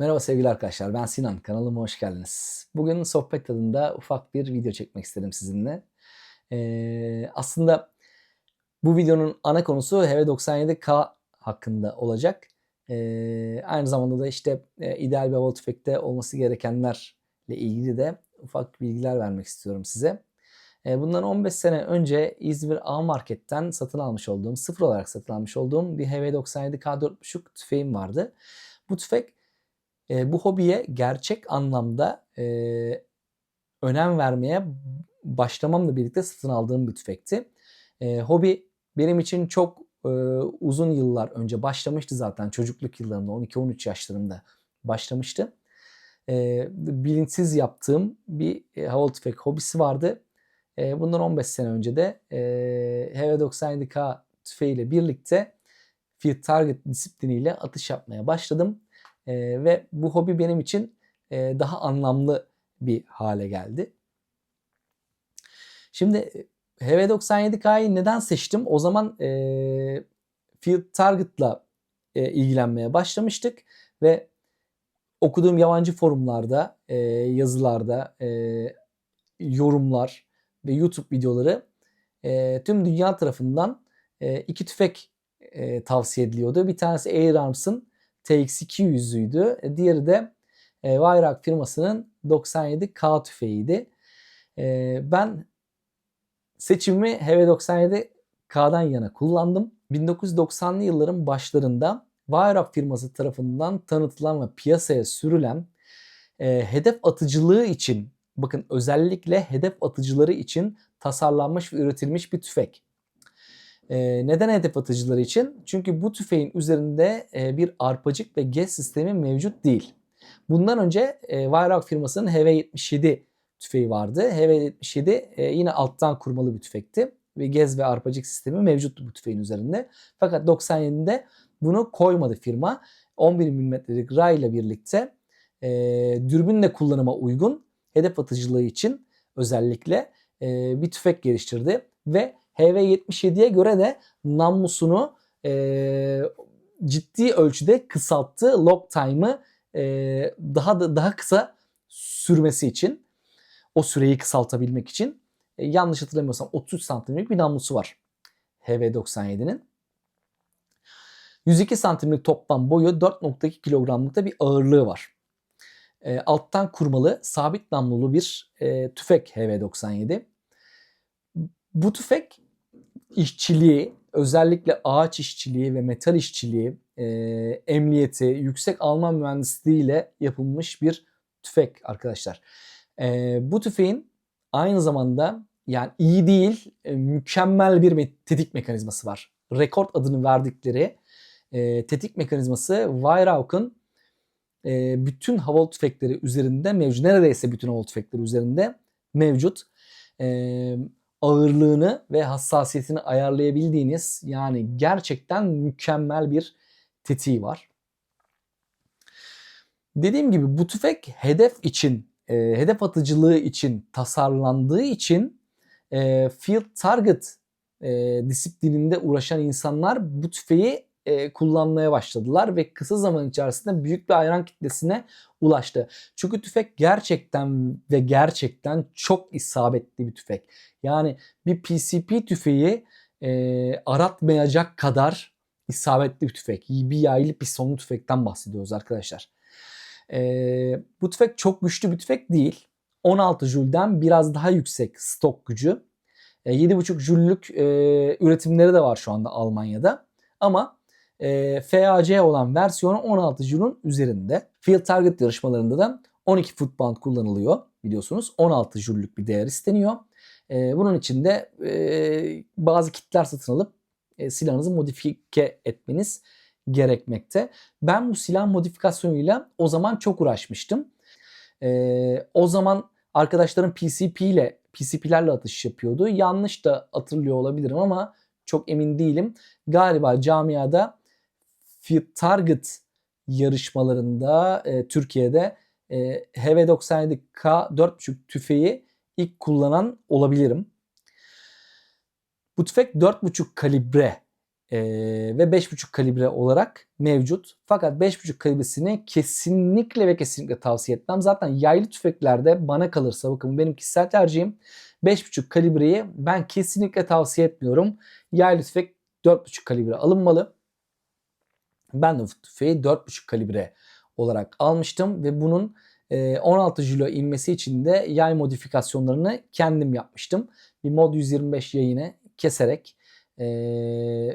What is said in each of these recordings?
Merhaba sevgili arkadaşlar ben Sinan kanalıma hoş geldiniz. Bugün sohbet tadında ufak bir video çekmek istedim sizinle. Ee, aslında bu videonun ana konusu HV97K hakkında olacak. Ee, aynı zamanda da işte e, ideal bir hava tüfekte olması gerekenlerle ilgili de ufak bilgiler vermek istiyorum size. Ee, bundan 15 sene önce İzmir A Market'ten satın almış olduğum, sıfır olarak satın almış olduğum bir HV97K4.5 tüfeğim vardı. Bu tüfek e, bu hobiye gerçek anlamda e, önem vermeye başlamamla birlikte satın aldığım bir tüfekti. E, hobi benim için çok e, uzun yıllar önce başlamıştı zaten çocukluk yıllarımda 12-13 yaşlarımda başlamıştı. E, bilinçsiz yaptığım bir e, havalı tüfek hobisi vardı. E, bundan 15 sene önce de e, HV97K tüfeğiyle birlikte Field Target disipliniyle atış yapmaya başladım. E, ve bu hobi benim için e, daha anlamlı bir hale geldi. Şimdi HV97K'yı neden seçtim? O zaman e, Field Target'la e, ilgilenmeye başlamıştık ve okuduğum yabancı forumlarda, e, yazılarda, e, yorumlar ve YouTube videoları e, tüm dünya tarafından e, iki tüfek e, tavsiye ediliyordu. Bir tanesi Air Arms'ın TX200'üydü. E, diğeri de e, Wayrock firmasının 97K tüfeğiydi. E, ben seçimimi HV97K'dan yana kullandım. 1990'lı yılların başlarında Wayrock firması tarafından tanıtılan ve piyasaya sürülen e, hedef atıcılığı için bakın özellikle hedef atıcıları için tasarlanmış ve üretilmiş bir tüfek. E, neden hedef atıcıları için? Çünkü bu tüfeğin üzerinde e, bir arpacık ve gez sistemi mevcut değil. Bundan önce e, Weihrauch firmasının HV77 tüfeği vardı. HV77 e, yine alttan kurmalı bir tüfekti ve gez ve arpacık sistemi mevcuttu bu tüfeğin üzerinde. Fakat 97'de bunu koymadı firma. 11 mm'lik ray ile birlikte e, dürbünle kullanıma uygun hedef atıcılığı için özellikle e, bir tüfek geliştirdi ve HV77'ye göre de namlusunu e, ciddi ölçüde kısalttı. Lock time'ı e, daha da daha kısa sürmesi için o süreyi kısaltabilmek için e, yanlış hatırlamıyorsam 30 santimlik bir namlusu var HV97'nin. 102 santimlik toplam boyu 4.2 kilogramlıkta bir ağırlığı var. E, alttan kurmalı sabit namlulu bir e, tüfek HV97. Bu tüfek işçiliği, özellikle ağaç işçiliği ve metal işçiliği, e, emniyeti, yüksek Alman mühendisliği ile yapılmış bir tüfek arkadaşlar. E, bu tüfeğin aynı zamanda yani iyi değil, e, mükemmel bir me- tetik mekanizması var. Rekord adını verdikleri e, tetik mekanizması Weihrauch'un e, bütün havalı tüfekleri üzerinde mevcut. Neredeyse bütün havalı tüfekleri üzerinde mevcut. E, ağırlığını ve hassasiyetini ayarlayabildiğiniz yani gerçekten mükemmel bir tetiği var. Dediğim gibi bu tüfek hedef için, e, hedef atıcılığı için tasarlandığı için e, field target e, disiplininde uğraşan insanlar bu tüfeği e, kullanmaya başladılar ve kısa zaman içerisinde büyük bir hayran kitlesine ulaştı. Çünkü tüfek gerçekten ve gerçekten çok isabetli bir tüfek. Yani bir PCP tüfeği e, aratmayacak kadar isabetli bir tüfek. Bir yaylı pistonlu tüfekten bahsediyoruz arkadaşlar. E, bu tüfek çok güçlü bir tüfek değil. 16 Jül'den biraz daha yüksek stok gücü. E, 7,5 Jüllük e, üretimleri de var şu anda Almanya'da. Ama e, FAC olan versiyonu 16 Jül'ün üzerinde. Field Target yarışmalarında da 12 foot band kullanılıyor biliyorsunuz. 16 Jüllük bir değer isteniyor. E, bunun için de e, bazı kitler satın alıp e, silahınızı modifike etmeniz gerekmekte. Ben bu silah modifikasyonuyla o zaman çok uğraşmıştım. E, o zaman arkadaşlarım PCP ile PCP'lerle atış yapıyordu. Yanlış da hatırlıyor olabilirim ama çok emin değilim. Galiba camiada Field Target yarışmalarında e, Türkiye'de e, HV97K 4.5 tüfeği ilk kullanan olabilirim. Bu tüfek 4.5 kalibre Ee, ve 5.5 kalibre olarak mevcut. Fakat 5.5 kalibresini kesinlikle ve kesinlikle tavsiye etmem. Zaten yaylı tüfeklerde bana kalırsa bakın benim kişisel tercihim 5.5 kalibreyi ben kesinlikle tavsiye etmiyorum. Yaylı tüfek 4.5 kalibre alınmalı. Ben de tüfeği 4.5 kalibre olarak almıştım ve bunun 16 jilo inmesi için de yay modifikasyonlarını kendim yapmıştım. Bir mod 125 yayını keserek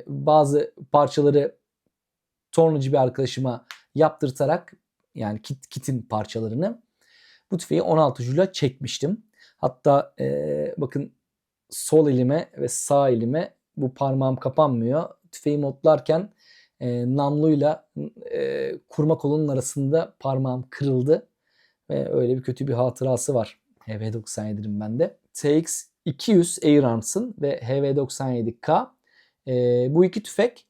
bazı parçaları tornacı bir arkadaşıma yaptırtarak yani kit, kitin parçalarını bu tüfeği 16 jula çekmiştim. Hatta bakın sol elime ve sağ elime bu parmağım kapanmıyor. Tüfeği modlarken e, namluyla e, kurma kolunun arasında parmağım kırıldı. Ve öyle bir kötü bir hatırası var. HV97'nin bende. TX 200 Airarms'ın ve HV97K. E, bu iki tüfek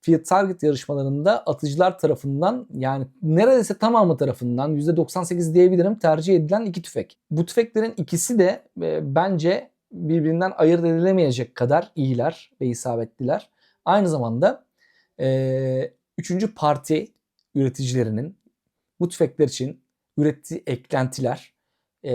Field Target yarışmalarında atıcılar tarafından yani neredeyse tamamı tarafından %98 diyebilirim tercih edilen iki tüfek. Bu tüfeklerin ikisi de e, bence birbirinden ayırt edilemeyecek kadar iyiler ve isabetliler. Aynı zamanda e, üçüncü parti üreticilerinin bu tüfekler için ürettiği eklentiler. E,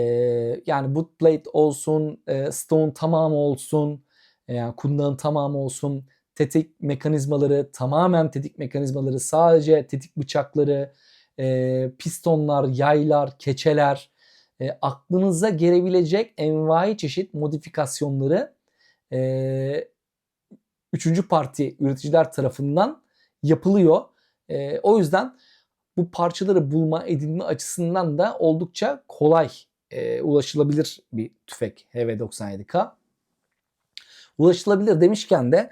yani bootplate olsun, e, stone tamamı olsun, e, yani kundağın tamamı olsun, tetik mekanizmaları, tamamen tetik mekanizmaları, sadece tetik bıçakları, e, pistonlar, yaylar, keçeler, e, aklınıza gelebilecek envai çeşit modifikasyonları e, üçüncü parti üreticiler tarafından yapılıyor. E, o yüzden bu parçaları bulma edinme açısından da oldukça kolay e, ulaşılabilir bir tüfek HV97K. Ulaşılabilir demişken de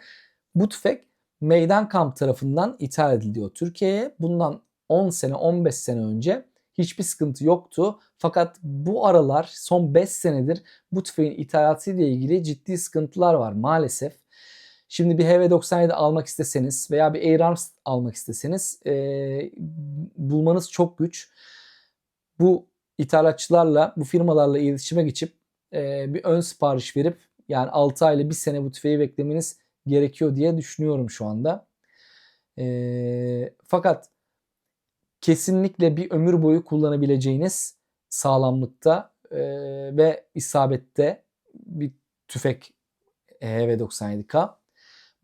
bu tüfek meydan kamp tarafından ithal ediliyor Türkiye'ye. Bundan 10 sene 15 sene önce hiçbir sıkıntı yoktu. Fakat bu aralar son 5 senedir bu tüfeğin ithalatı ile ilgili ciddi sıkıntılar var maalesef. Şimdi bir HV97 almak isteseniz veya bir Air Arms almak isteseniz e, bulmanız çok güç. Bu ithalatçılarla, bu firmalarla iletişime geçip e, bir ön sipariş verip yani 6 ayla 1 sene bu tüfeği beklemeniz gerekiyor diye düşünüyorum şu anda. E, fakat kesinlikle bir ömür boyu kullanabileceğiniz sağlamlıkta e, ve isabette bir tüfek HV97K.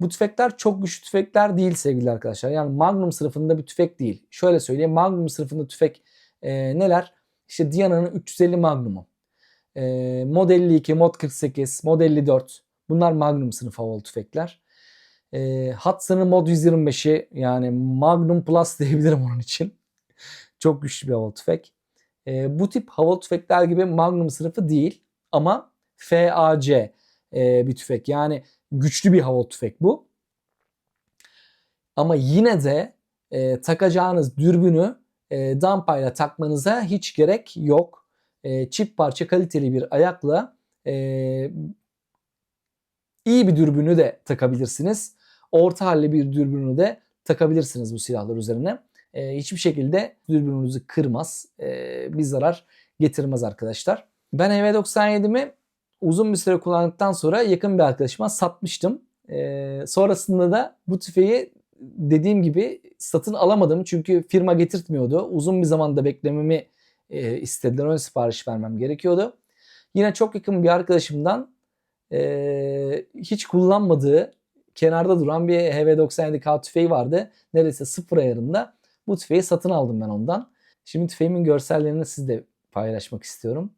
Bu tüfekler çok güçlü tüfekler değil sevgili arkadaşlar. Yani Magnum sınıfında bir tüfek değil. Şöyle söyleyeyim Magnum sınıfında tüfek e, neler? İşte Diana'nın 350 Magnum'u. E, Mod 52, Mod 48, Mod 54. Bunlar Magnum sınıfı havalı tüfekler. E, Hudson'ın Mod 125'i yani Magnum Plus diyebilirim onun için. Çok güçlü bir havalı tüfek. E, bu tip havalı tüfekler gibi Magnum sınıfı değil ama FAC e, bir tüfek. Yani güçlü bir havalı tüfek bu. Ama yine de e, takacağınız dürbünü e, dampayla takmanıza hiç gerek yok. E, çift parça kaliteli bir ayakla e, iyi bir dürbünü de takabilirsiniz. Orta halli bir dürbünü de takabilirsiniz bu silahlar üzerine. E, hiçbir şekilde dürbününüzü kırmaz, e, bir zarar getirmez arkadaşlar. Ben HV97'mi uzun bir süre kullandıktan sonra yakın bir arkadaşıma satmıştım. E, sonrasında da bu tüfeği dediğim gibi satın alamadım çünkü firma getirtmiyordu. Uzun bir zamanda beklememi e, istediler. Ön sipariş vermem gerekiyordu. Yine çok yakın bir arkadaşımdan e, hiç kullanmadığı kenarda duran bir HV97K tüfeği vardı. Neredeyse sıfır ayarında. Bu tüfeği satın aldım ben ondan. Şimdi tüfeğimin görsellerini sizle paylaşmak istiyorum.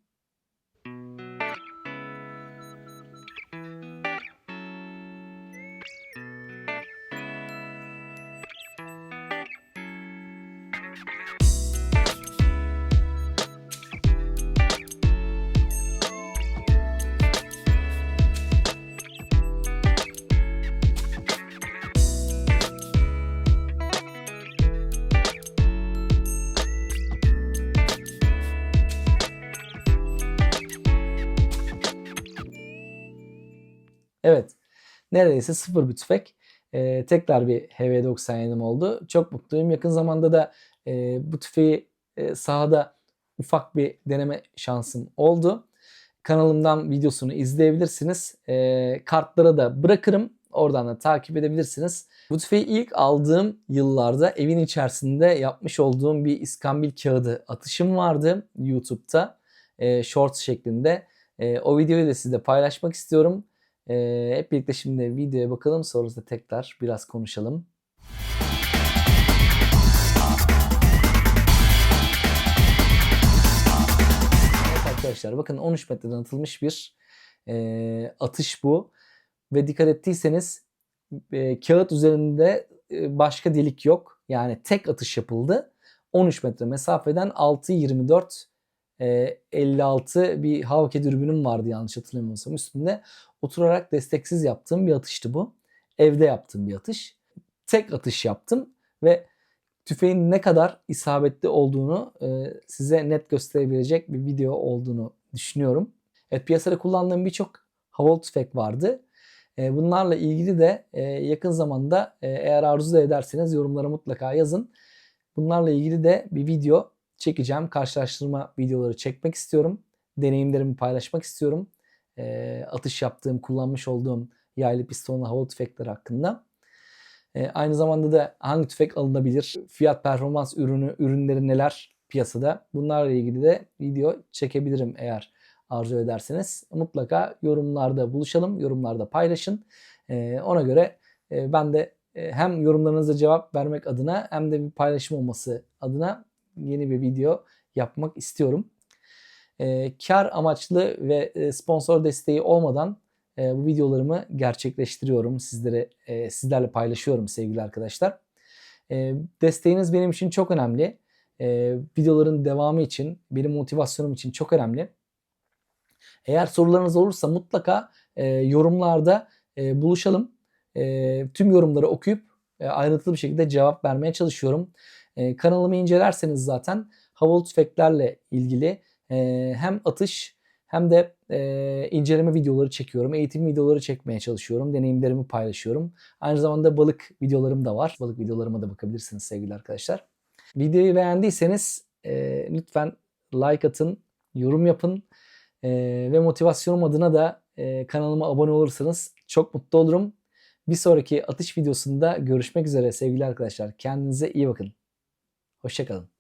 Evet. Neredeyse sıfır bir tüfek. Ee, tekrar bir HV97'm oldu. Çok mutluyum. Yakın zamanda da e, bu tüfeği e, sahada ufak bir deneme şansım oldu. Kanalımdan videosunu izleyebilirsiniz. E, kartlara da bırakırım. Oradan da takip edebilirsiniz. Bu tüfeği ilk aldığım yıllarda evin içerisinde yapmış olduğum bir iskambil kağıdı atışım vardı YouTube'da. E, shorts şeklinde. E, o videoyu da sizle paylaşmak istiyorum. E, hep birlikte şimdi videoya bakalım. Sonrasında tekrar biraz konuşalım. Evet arkadaşlar bakın 13 metreden atılmış bir e, atış bu. Ve dikkat ettiyseniz e, kağıt üzerinde e, başka delik yok. Yani tek atış yapıldı. 13 metre mesafeden 6.24 e, 56 bir Havke dürbünüm vardı yanlış hatırlamıyorsam üstünde. Oturarak desteksiz yaptığım bir atıştı bu. Evde yaptığım bir atış. Tek atış yaptım ve tüfeğin ne kadar isabetli olduğunu e, size net gösterebilecek bir video olduğunu düşünüyorum. Evet piyasada kullandığım birçok havalı tüfek vardı. E, bunlarla ilgili de e, yakın zamanda eğer arzu ederseniz yorumlara mutlaka yazın. Bunlarla ilgili de bir video çekeceğim. Karşılaştırma videoları çekmek istiyorum. Deneyimlerimi paylaşmak istiyorum. E, atış yaptığım, kullanmış olduğum yaylı pistonlu havalı tüfekler hakkında. E, aynı zamanda da hangi tüfek alınabilir, fiyat performans ürünü, ürünleri neler piyasada bunlarla ilgili de video çekebilirim eğer arzu ederseniz. Mutlaka yorumlarda buluşalım, yorumlarda paylaşın. E, ona göre e, ben de e, hem yorumlarınıza cevap vermek adına hem de bir paylaşım olması adına yeni bir video yapmak istiyorum. E, kar amaçlı ve e, sponsor desteği olmadan e, bu videolarımı gerçekleştiriyorum. Sizlere e, sizlerle paylaşıyorum sevgili arkadaşlar. E, desteğiniz benim için çok önemli. E, videoların devamı için, benim motivasyonum için çok önemli. Eğer sorularınız olursa mutlaka e, yorumlarda e, buluşalım. E, tüm yorumları okuyup e, ayrıntılı bir şekilde cevap vermeye çalışıyorum. E, kanalımı incelerseniz zaten havalı tüfeklerle ilgili e, hem atış hem de e, inceleme videoları çekiyorum. Eğitim videoları çekmeye çalışıyorum. Deneyimlerimi paylaşıyorum. Aynı zamanda balık videolarım da var. Balık videolarıma da bakabilirsiniz sevgili arkadaşlar. Videoyu beğendiyseniz e, lütfen like atın, yorum yapın. E, ve motivasyonum adına da e, kanalıma abone olursanız çok mutlu olurum. Bir sonraki atış videosunda görüşmek üzere sevgili arkadaşlar. Kendinize iyi bakın. Hoşçakalın.